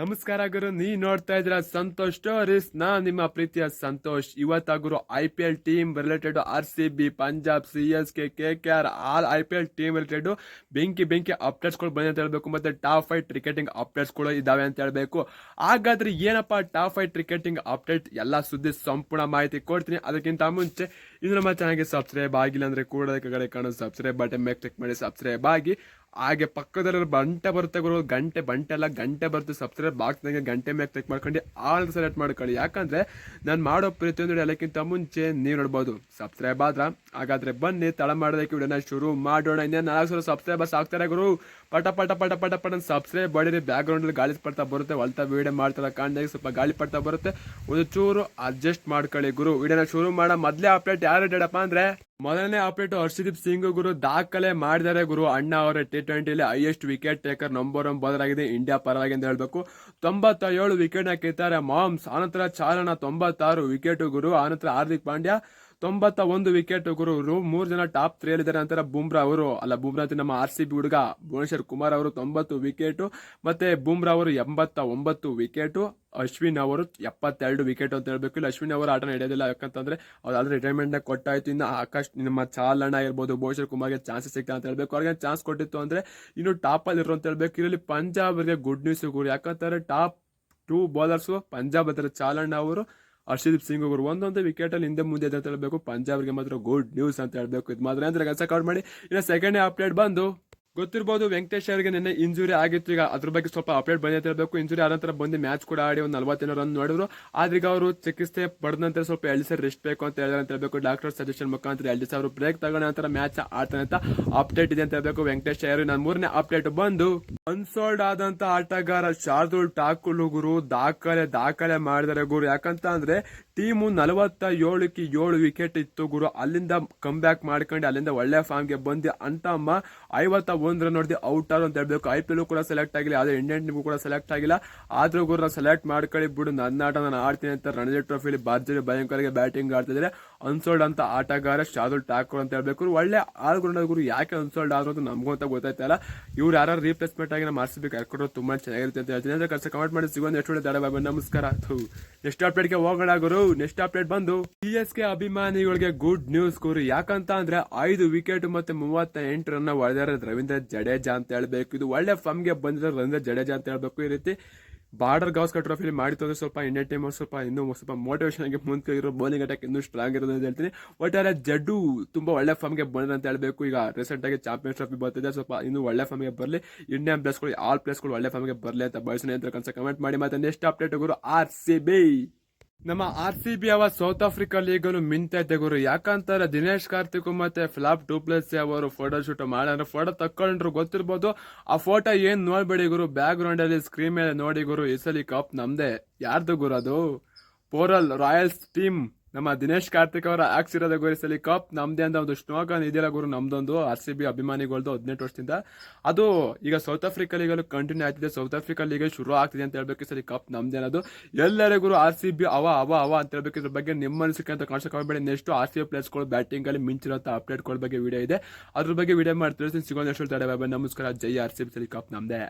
ನಮಸ್ಕಾರ ಗುರು ನೀ ನೋಡ್ತಾ ಇದ್ರ ಸಂತೋಷ್ ಸ್ಟೋರೀಸ್. ನಾ ನಿಮ್ಮ ಪ್ರೀತಿಯ ಸಂತೋಷ್. ಇವತ್ತ ಗುರು I P L team related R C B Punjab C S K K K R all I P L team related ಬೆಂಕಿ ಬೆಂಕಿ ಅಪ್ಡೇಟ್ಸ್ಗಳು ಬಂದ ಅಂತ ಹೇಳ್ಬೇಕು. ಮತ್ತೆ ಟಾಪ್ ಫೈವ್ ಕ್ರಿಕೆಟಿಂಗ್ ಅಪ್ಡೇಟ್ಸ್ಗಳು ಇದಾವೆ ಅಂತ ಹೇಳ್ಬೇಕು. ಹಾಗಾದ್ರೆ ಏನಪ್ಪಾ ಟಾಪ್ ಫೈವ್ ಕ್ರಿಕೆಟಿಂಗ್ ಅಪ್ಡೇಟ್ ಎಲ್ಲ ಸುದ್ದಿ ಸಂಪೂರ್ಣ ಮಾಹಿತಿ ಕೊಡ್ತೀನಿ. ಅದಕ್ಕಿಂತ ಮುಂಚೆ, ಇದು ನಮ್ಮ ಸಬ್ಸ್ಕ್ರೈಬ್ ಆಗಿಲ್ಲ ಅಂದ್ರೆ ಕೂಡ ಕಡೆ ಕಾಣೋ ಸಬ್ಸ್ಕ್ರೈಬ್ ಬಟನ್ ಮೇಲೆ ಕ್ಲಿಕ್ ಮಾಡಿ. ಸಬ್ಸ್ಕ್ರೈಬ್ ಆಗಿ. ಹಾಗೆ ಪಕ್ಕದಲ್ಲಿ ಬಂಟೆ ಬರುತ್ತೆ ಗುರು, ಗಂಟೆ, ಬಂಟೆ ಅಲ್ಲ ಗಂಟೆ ಬರುತ್ತೆ ಸಬ್ಸ್ಕ್ರೈಬ್ ಬಾಕ್ಸ್ನಾಗೆ ಗಂಟೆ ಮೇಲೆ ಕ್ಲಿಕ್ ಮಾಡ್ಕೊಂಡು ಆಲ್ ಸೆಲೆಕ್ಟ್ ಮಾಡ್ಕೊಳ್ಳಿ. ಯಾಕಂದ್ರೆ ನಾನು ಮಾಡೋ ಪ್ರತಿಯೊಂದು ಎಲ್ಲಕ್ಕಿಂತ ಮುಂಚೆ ನೀವು ನೋಡ್ಬೋದು. ಸಬ್ಸ್ಕ್ರೈಬ್ ಆದ್ರೆ, ಹಾಗಾದ್ರೆ ಬನ್ನಿ ತಳ ಮಾಡೋದಕ್ಕೆ ವಿಡಿಯೋನ ಶುರು ಮಾಡೋಣ. ಇನ್ನೇನು ನಾಲ್ಕು ಸಾವಿರ ಸಬ್ಸ್ಕ್ರೈಬರ್ಸ್ ಆಗ್ತಾರೆ ಗುರು. ಪಟ ಪಟ ಪಟ ಪಟ ಪಟ ಸಬ್ಸ್ಕ್ರೈಬ್ ಮಾಡಿರಿ ಬ್ಯಾಕ್ಗ್ರೌಂಡಲ್ಲಿ ಗಾಳಿ ಪಡ್ತಾ ಬರುತ್ತೆ, ಹೊಲ್ತಾ ವಿಡಿಯೋ ಮಾಡ್ತಾರೆ, ಕಾಣ್ದಾಗ ಸ್ವಲ್ಪ ಗಾಳಿ ಪಡ್ತಾ ಬರುತ್ತೆ. ಒಂದು ಚೂರು ಅಡ್ಜಸ್ಟ್ ಮಾಡ್ಕೊಳ್ಳಿ ಗುರು. ವಿಡಿಯೋನ ಶುರು ಮಾಡೋ, ಮೊದಲೇ ಅಪ್ಡೇಟ್ ಯಾರು ಡೇಡಪ್ಪ ಅಂದ್ರೆ ಮೊದಲನೇ ಆಪರೇಟರ್ ಹರ್ಷದೀಪ್ ಸಿಂಗ್ ಗುರು ದಾಖಲೆ ಮಾಡಿದ್ದಾರೆ ಗುರು. ಅಣ್ಣ ಅವರ T ಟ್ವೆಂಟಿಲಿ highest wicket taker number one bowler ಆಗಿದೆ. ಇಂಡಿಯಾ ಪರವಾಗಿ ಅಂತ ಹೇಳಬೇಕು. ತೊಂಬತ್ತ ಏಳು ವಿಕೆಟ್ನ ಮಾಮ್ಸ್ ಆನಂತರ ಚಾಲನ ತೊಂಬತ್ತಾರು ವಿಕೆಟ್ ಗುರು. ಆನಂತರ ಹಾರ್ದಿಕ್ ಪಾಂಡ್ಯ ತೊಂಬತ್ತ ಒಂದು ವಿಕೆಟ್ ಗುರು ಮೂರು ಜನ ಟಾಪ್ ತ್ರೀ ಇದ್ದಾರೆ ಅಂತರ ಬುಮ್ರಾ ಅವರು, ಅಲ್ಲ ಬುಮ್ರಾ ಅಂತ ನಮ್ಮ ಆರ್ ಸಿ ಬಿ ಹುಡುಗ ಭುವನೇಶ್ವರ್ ಕುಮಾರ್ ಅವರು ತೊಂಬತ್ತು ವಿಕೆಟ್ ಮತ್ತೆ ಬುಮ್ರಾ ಅವರು ಎಂಬತ್ತ ಒಂಬತ್ತು ವಿಕೆಟ್ ಅಶ್ವಿನ್ ಅವರು ಎಪ್ಪತ್ತೆರಡು ವಿಕೆಟ್ ಅಂತ ಹೇಳ್ಬೇಕು. ಇಲ್ಲಿ, ಅಶ್ವಿನ್ ಅವರು ಆಟ ನಡೆಯೋದಿಲ್ಲ ಯಾಕಂತಂದ್ರೆ ಅವ್ರು ಆದ್ರೆ ರಿಟೈರ್ಮೆಂಟ್ ಕೊಟ್ಟಾಯ್ತು. ಇನ್ನು ಆಕಾಶ್ ನಿಮ್ಮ ಚಾಲಣ್ಣ ಇರ್ಬೋದು, ಭುವನೇಶ್ವರ್ ಕುಮಾರ್ಗೆ ಚಾನ್ಸಸ್ ಸಿಗ್ತಾ ಅಂತ ಹೇಳ್ಬೇಕು. ಅವ್ರಿಗೆ ಚಾನ್ಸ್ ಕೊಟ್ಟಿತ್ತು ಅಂದ್ರೆ ಇನ್ನು ಟಾಪ್ ಅಲ್ಲಿ ಇರೋ ಅಂತ ಹೇಳ್ಬೇಕು. ಪಂಜಾಬ್ ಪಂಜಾಬ್ಗೆ ಗುಡ್ ನ್ಯೂಸ್ ಗುರು. ಯಾಕಂತಂದ್ರೆ ಟಾಪ್ ಟೂ ಬೌಲರ್ಸು ಪಂಜಾಬ್ ಹತ್ರ ಚಾಲಣ್ಣ ಅವರು ಹರ್ಷದೀಪ್ ಸಿಂಗ್ ಅವರು ಒಂದೊಂದು ವಿಕೆಟ್ ಅಲ್ಲಿ ಹಿಂದೆ ಮುಂದೆ ಅಂತ ಹೇಳಬೇಕು. ಪಂಜಾಬ್ಗೆ ಮಾತ್ರ ಗುಡ್ ನ್ಯೂಸ್ ಅಂತ ಹೇಳಬೇಕು. ಇದು ಮಾತ್ರ ಅಂದ್ರೆ ಕೆಲಸ ಕೌಂಟ್ ಮಾಡಿ, ಇನ್ನು ಸೆಕೆಂಡ್ ಅಪ್ಡೇಟ್ ಬಂದು ಗೊತ್ತಿರ್ಬೋದು ವೆಂಕಟೇಶ್ ಅವರಿಗೆ ನಿನ್ನೆ ಇಂಜುರಿ ಆಗಿತ್ತು. ಈಗ ಅದ್ರ ಬಗ್ಗೆ ಸ್ವಲ್ಪ ಅಪ್ಡೇಟ್ ಹೇಳ್ಬೇಕು ಇಂಜುರಿ ಆದ ನಂತರ ಬಂದು ಮ್ಯಾಚ್ ಕೂಡ ಆಡಿ ಒಂದು ನಲ್ವತ್ತೇನೋ ರನ್ ನೋಡಿದ್ರು. ಆದ್ರೆ ಈಗ ಅವರು ಚಿಕಿತ್ಸೆ ಪಡೆದ ನಂತರ ಸ್ವಲ್ಪ ಎರಡು ಸರ್ ರೆಸ್ಟ್ ಬೇಕು ಅಂತ ಹೇಳಿದ್ರೆ ಅಂತ ಹೇಳ್ಬೇಕು. ಡಾಕ್ಟರ್ ಸಜೆಷನ್ ಮುಖಾಂತರ ಎರಡು ಅವರು ಬ್ರೇಕ್ ತಗೊಂಡ ನಂತರ ಮ್ಯಾಚ್ ಆಡ್ತಾನೆ ಅಂತ ಅಪ್ಡೇಟ್ ಇದೆ ಅಂತ ಹೇಳ್ಬೇಕು. ವೆಂಕಟೇಶ್ ಅವರು ನನ್ನ ಮೂರನೇ ಅಪ್ಡೇಟ್ ಬಂದು ಅನ್ಸೋಲ್ಡ್ ಆದಂತ ಆಟಗಾರ ಶಾರ್ದುಲ್ ಠಾಕೂರ್ ಗುರು ದಾಖಲೆ ದಾಖಲೆ ಮಾಡಿದರೆ ಗುರು. ಯಾಕಂತ ಅಂದ್ರೆ ಟೀಮು ನಲವತ್ತ ಏಳಕ್ಕೆ ಏಳು ವಿಕೆಟ್ ಇತ್ತು ಗುರು. ಅಲ್ಲಿಂದ ಕಮ್ ಬ್ಯಾಕ್ ಮಾಡ್ಕೊಂಡು ಅಲ್ಲಿಂದ ಒಳ್ಳೆ ಫಾರ್ಮ್ಗೆ ಬಂದು ಅಂತ ಅಮ್ಮ ಐವತ್ತ ಒಂದ್ ನೋಡಿದ್ರೆ ಔಟ್ ಆರ್ ಅಂತ ಹೇಳ್ಬೇಕು ಐ ಪಿ ಎಲ್ ಕೂಡ ಸೆಲೆಕ್ಟ್ ಆಗಿಲ್ಲ ಅದೇ ಇಂಡಿಯನ್ ಟೀಮ್ ಕೂಡ ಸೆಲೆಕ್ಟ್ ಆಗಿಲ್ಲ. ಆದ್ರೂ ಗುರು ಸೆಲೆಕ್ಟ್ ಮಾಡ್ಕೊಳ್ಳಿ ಬಿಡು. ನನ್ನ ಆಟ ನಾನು ಆಡ್ತೀನಿ ಅಂತ ರಣಜಿ ಟ್ರೋಫಿಲಿ ಭರ್ಜರಿ ಭಯಂಕರಗೆ ಬ್ಯಾಟಿಂಗ್ ಆಡ್ತಿದ್ರೆ. ಅನ್ಸೋಲ್ಡ್ ಅಂತ ಆಟಗಾರ ಶಾರ್ದುಲ್ ಠಾಕೂರ್ ಅಂತ ಹೇಳ್ಬೇಕು ಒಳ್ಳೆ ಆಲ್ರೌಂಡರ್ ಗುರು ಯಾಕೆ ಅನ್ಸೋಲ್ಡ್ ಆದ್ರು ಅಂತ ನಮಗೂ ಅಂತ ಗೊತ್ತಾಯ್ತಲ್ಲ ಇವ್ರು ಯಾರು ರೀಪ್ಲೇಸ್ಮೆಂಟ್ ಆಗಿ ನಮ್ಮ ಆರ್ ಕರ್ಕೊಂಡು ತುಂಬಾ ಚೆನ್ನಾಗಿರುತ್ತೆ ಅಂತ ಹೇಳ್ತೀನಿ. ಅಂದ್ರೆ ಕಮೆಂಟ್ ಮಾಡಿ ಸಿಗೋದು ಎಷ್ಟು ಒಳ್ಳೆ ನಮಸ್ಕಾರ. ನೆಕ್ಸ್ಟ್ ಅಪ್ಡೇಟ್ಗೆ ಹೋಗೋಣ ಗುರು. ನೆಕ್ಸ್ಟ್ ಅಪ್ಡೇಟ್ ಬಂದು ಸಿ ಎಸ್ ಕೆ ಅಭಿಮಾನಿಗಳಿಗೆ ಗುಡ್ ನ್ಯೂಸ್ ಗುರು. ಯಾಕಂತ ಅಂದ್ರೆ ಐದು ವಿಕೆಟ್ ಮತ್ತೆ ಮೂವತ್ತ ಎಂಟು ರನ್ ಹೊಡೆದಾರೆ ರವೀಂದ್ರ ಜಡೇಜಾ ಅಂತ ಹೇಳ್ಬೇಕು. ಇದು ಒಳ್ಳೆ ಫಾರ್ಮ್ಗೆ ಬಂದಿರೋ ರವೀಂದ್ರ ಜಡೇಜಾ ಅಂತ ಹೇಳ್ಬೇಕು. ಈ ರೀತಿ ಬಾರ್ಡರ್ ಗೌಸ್ಕರ್ ಟ್ರೋಫಿಲಿ ಮಾಡಿತ್ತು ಅಂದ್ರೆ ಸ್ವಲ್ಪ ಇಂಡಿಯನ್ ಟೀಮ್ ಸ್ವಲ್ಪ ಇನ್ನೂ ಸ್ವಲ್ಪ ಮೋಟಿವೇಶನ್ ಆಗಿ ಮುಂದೆ ಇರೋ ಬೌಲಿಂಗ್ ಅಟ್ಯಾಕ್ ಇನ್ನೂ ಸ್ಟ್ರಾಂಗ್ ಇರೋದು ಅಂತ ಹೇಳ್ತೀನಿ. ಒಟ್ಟಾರೆ ಜಡ್ಡು ತುಂಬಾ ಒಳ್ಳೆ ಫಾರ್ಮ್ಗೆ ಬಂದ್ರೆ ಅಂತ ಹೇಳ್ಬೇಕು. ಈಗ ರೀಸೆಂಟ್ ಆಗಿ ಚಾಂಪಿಯನ್ಸ್ ಟ್ರೋಫಿ ಬರ್ತಿದೆ. ಸ್ವಲ್ಪ ಇನ್ನೂ ಒಳ್ಳೆ ಫಾರ್ಮ್ಗೆ ಬರಲಿ. ಇಂಡಿಯನ್ ಪ್ಲೇಸ್ಗಳು ಆಲ್ ಪ್ಲೇಸ್ಗಳು ಒಳ್ಳೆ ಫಾರ್ಮ್ಗೆ ಬರಲಿ ಅಂತ ಬಯಸ್ತೀನಿ ಅಂತ ಕಮೆಂಟ್ ಮಾಡಿ ಮತ್ತೆ ನೆಕ್ಸ್ಟ್ ಅಪ್ಡೇಟ್ ಗುರು ಆರ್ ಸಿ ಬಿ ನಮ್ಮ ಆರ್ ಸಿ ಬಿ ಅವ ಸೌತ್ ಆಫ್ರಿಕಾ ಲೀಗಲು ಮಿಂತೈತೆ ಗುರು ಯಾಕಂತಾರೆ ದಿನೇಶ್ ಕಾರ್ತಿಕ್ ಮತ್ತೆ ಫ್ಲಾಪ್ ಡೂಪ್ಲೆಸ್ ಅವರು ಫೋಟೋ ಶೂಟ್ ಮಾಡ್ಯಾರ. ಫೋಟೋ ತಕ್ಕೊಂಡ್ರು ಗೊತ್ತಿರ್ಬೋದು. ಆ ಫೋಟೋ ಏನ್ ನೋಡ್ಬೇಡಿ ಗುರು? ಬ್ಯಾಕ್ ಗ್ರೌಂಡ್ ಅಲ್ಲಿ ಸ್ಕ್ರೀನ್ ಮೇಲೆ ನೋಡಿ ಗುರು. ಇಸಲಿ ಸಲ ಕಪ್ ನಮ್ದೇ. ಯಾರ್ದು ಗುರು ಅದು? ಪೋರಲ್ ರಾಯಲ್ಸ್ ಟೀಮ್ ನಮ್ಮ ದಿನೇಶ್ ಕಾರ್ತಿಕ್ ಅವರ ಹಾಕ್ಸಿರೋದ ಗುರು ಗೋರಿಸಲಿ ಕಪ್ ನಮ್ದೇ ಅಂತ ಒಂದು ಸ್ಲೋಗನ್ ಇದೆಯಲ್ಲ ಗುರು ನಮ್ದೊಂದು ಆರ್ ಸಿ ಬಿ ಅಭಿಮಾನಿಗಳದ್ದು ಹದಿನೆಂಟು ವರ್ಷದಿಂದ. ಅದು ಈಗ ಸೌತ್ ಆಫ್ರಿಕಾ ಲೀಗಲ್ಲೂ ಕಂಟಿನ್ಯೂ ಆಗ್ತಿದೆ. ಸೌತ್ ಆಫ್ರಿಕಾ ಲೀಗ್ ಶುರು ಆಗ್ತಿದೆ ಅಂತ ಹೇಳ್ಬೇಕು ಸರಿ ಕಪ್ ನಮ್ದೇ ಅನ್ನೋದು. ಗುರು ಆರ್ ಸಿ ಬಿ ಅವ ಅವ ಅವ ಅಂತ ಹೇಳ್ಬೇಕು. ಇದ್ರ ಬಗ್ಗೆ ನಿಮ್ಮ ಅನಿಸಿಕೆ ಅಂತ ಕಾಣಿಸಕ್ಕೆ ಹೋಗ್ಬೇಡಿ. ನೆಕ್ಸ್ಟ್ ಆರ್ ಸಿ ಬಿ ಪ್ಲೇಸ್ಗಳು ಬ್ಯಾಟಿಂಗ್ ಅಲ್ಲಿ ಮಿಂಚಿರೋ ಅಪ್ಡೇಟ್ಗಳ ಬಗ್ಗೆ ವಿಡಿಯೋ ಇದೆ. ಅದ್ರ ಬಗ್ಗೆ ವಿಡಿಯೋ ಮಾಡಿ ತಿಳಿಸ್ತೀನಿ. ಸಿಗೋ ನೆಕ್ಸ್ಟ್ ತಡೆ ಬಾಬಾ ನಮಸ್ಕಾರ. ಜೈ ಆರ್ ಸಿ ಬಿ ಸರಿ ಕಪ್ ನಮ್ದೇ.